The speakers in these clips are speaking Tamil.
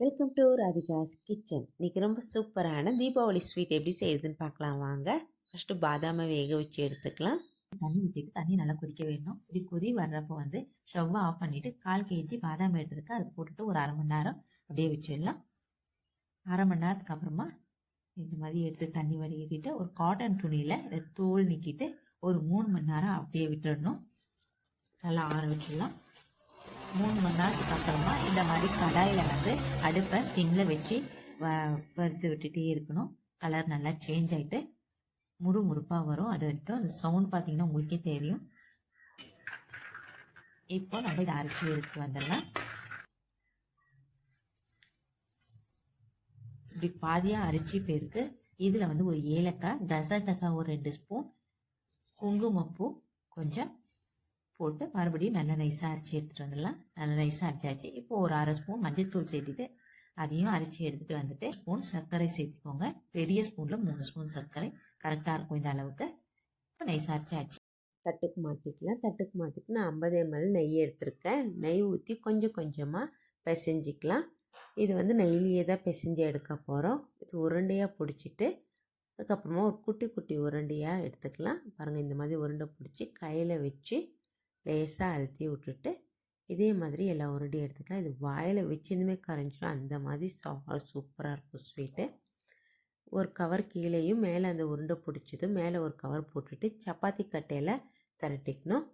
வெல்கம் டு ராதிகாஸ் கிச்சன் இன்றைக்கி ரொம்ப சூப்பரான தீபாவளி ஸ்வீட் எப்படி செய்யுதுன்னு பார்க்கலாம் வாங்க. ஃபஸ்ட்டு பாதாமை வேக வச்சு எடுத்துக்கலாம். தண்ணி ஊற்றிட்டு தண்ணி நல்லா கொதிக்க வேணும். இப்படி கொதி வர்றப்போ வந்து ஸ்டவ்வை ஆஃப் பண்ணிவிட்டு கால் கேஜி பாதாம் எடுத்துருக்கு அதை போட்டுட்டு ஒரு அரை மணி நேரம் அப்படியே வச்சிடலாம். அரை மணி நேரத்துக்கு அப்புறமா இந்த மாதிரி எடுத்து தண்ணி வடிகட்டிட்டு ஒரு காட்டன் துணியில் இதை தோல் நீக்கிட்டு ஒரு மூணு மணி நேரம் அப்படியே விட்டுடணும் நல்லா ஆற வச்சிடலாம். மூணு மணி நேரத்துக்கு அப்புறமா இந்த மாதிரி கடாயில் வந்து அடுப்பை சிம்மில் வச்சு வ வறுத்து விட்டுட்டே இருக்கணும். கலர் நல்லா சேஞ்ச் ஆகிட்டு முறு முறுப்பாக வரும். அது வரைக்கும் அந்த சவுண்ட் பார்த்தீங்கன்னா உங்களுக்கே தெரியும். இப்போ நம்ம இதை அரைச்சி எடுத்து வந்துடலாம். இப்படி பாதியாக அரைச்சி போயிருக்கு இதில் வந்து ஒரு ஏலக்காய் கசகசா ஒரு ரெண்டு ஸ்பூன் குங்குமப்பூ கொஞ்சம் போட்டு மறுபடியும் நல்லா நைஸாக அரைச்சி எடுத்துகிட்டு வந்துடலாம். நல்லா நைஸாக அரைச்சாச்சு. இப்போ ஒரு அரை ஸ்பூன் மஞ்சள்தூள் சேர்த்துட்டு அதையும் அரைச்சி எடுத்துகிட்டு வந்துட்டு ஸ்பூன் சர்க்கரை சேர்த்துக்கோங்க. பெரிய ஸ்பூனில் மூணு ஸ்பூன் சர்க்கரை. கரெக்டாக இருக்கும் இந்த அளவுக்கு. இப்போ நைஸாக அரைச்சாச்சு. தட்டுக்கு மாற்றிக்கலாம் தட்டுக்கு மாற்றிட்டு நான் ஐம்பது எம்எல் நெய் எடுத்திருக்கேன். நெய் ஊற்றி கொஞ்சம் கொஞ்சமாக பிசைஞ்சிக்கலாம். இது வந்து நெய்லியே தான் பிசைஞ்சு எடுக்க போகிறோம் இது உருண்டையாக பிடிச்சிட்டு அதுக்கப்புறமா ஒரு குட்டி குட்டி உருண்டையாக எடுத்துக்கலாம். பாருங்கள் இந்த மாதிரி உருண்டை பிடிச்சி கையில் வச்சு லேசாக அழுத்தி விட்டுட்டு இதே மாதிரி எல்லா உருண்டையும் எடுத்துக்கலாம். இது வாயில் வச்சிருந்துமே கரைஞ்சிடும். அந்த மாதிரி சா சூப்பராக இருக்கும் ஸ்வீட்டு. ஒரு கவர் கீழேயும் மேலே அந்த உருண்டை பிடிச்சதும் மேலே ஒரு கவர் போட்டுட்டு சப்பாத்தி கட்டையில் திரட்டிக்கணும்.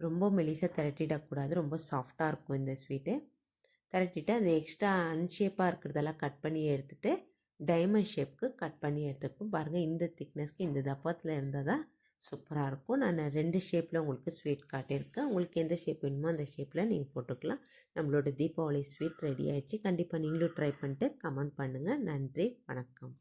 ரொம்ப மெலிசாக திரட்டிடக்கூடாது ரொம்ப சாஃப்டாக இருக்கும் இந்த ஸ்வீட்டு. திரட்டிட்டு அந்த எக்ஸ்ட்ரா அன்ஷேப்பாக இருக்கிறதெல்லாம் கட் பண்ணி எடுத்துகிட்டு டைமண்ட் ஷேப்புக்கு கட் பண்ணி எடுத்துக்கும் பாருங்கள் இந்த திக்னஸ்க்கு இந்த தப்பத்தில் இருந்தால் தான் சூப்பராக இருக்கும். நான் ரெண்டு ஷேப்பில் உங்களுக்கு ஸ்வீட் காட்டியிருக்கேன். உங்களுக்கு எந்த ஷேப் வேணுமோ அந்த ஷேப்பில் நீங்கள் போட்டுக்கலாம். நம்மளோட தீபாவளி ஸ்வீட் ரெடி ஆகிடுச்சு கண்டிப்பாக நீங்களும் ட்ரை பண்ணிட்டு கமெண்ட் பண்ணுங்கள் நன்றி. வணக்கம்.